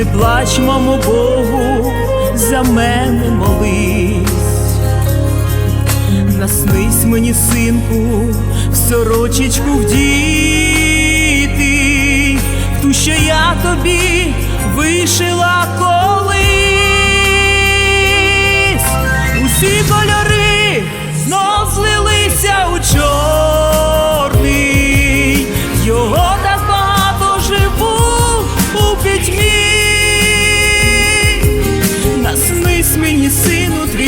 не плач, мамо Богу, за мене молись, наснись мені, синку, в сорочечку вдіти, в ту, що я тобі вишила колись, усі кольори знов злилися у чорний, його так багато живу у пітьмі.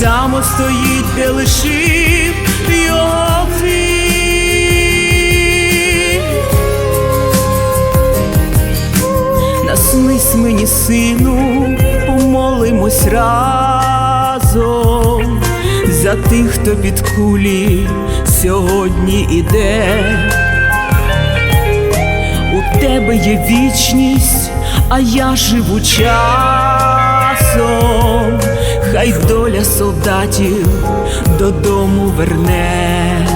само стоїть, де лишив його ти. Наснись мені, сину, помолимось разом за тих, хто під кулі сьогодні іде. У тебе є вічність, а я живу часом, хай доля солдатів додому верне.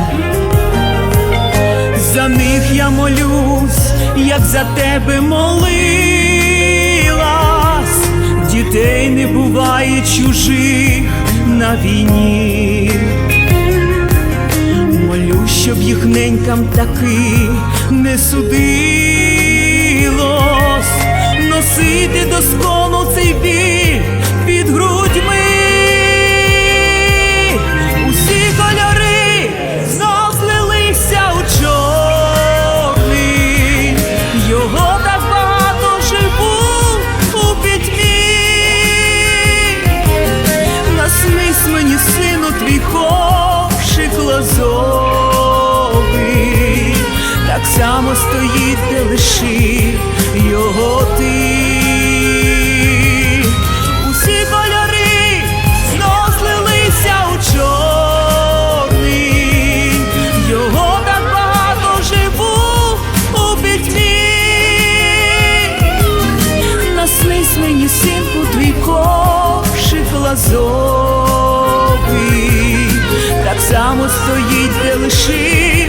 За них я молюсь, як за тебе молилась, дітей не буває чужих на війні. Молю, щоб їх ненькам таки не судилось, так само стоїть, де лишив його ти. Усі кольори знов у чорний, його так багато живу у пітьмі. Наснись мені, синку, твій так само стоїть, де лишив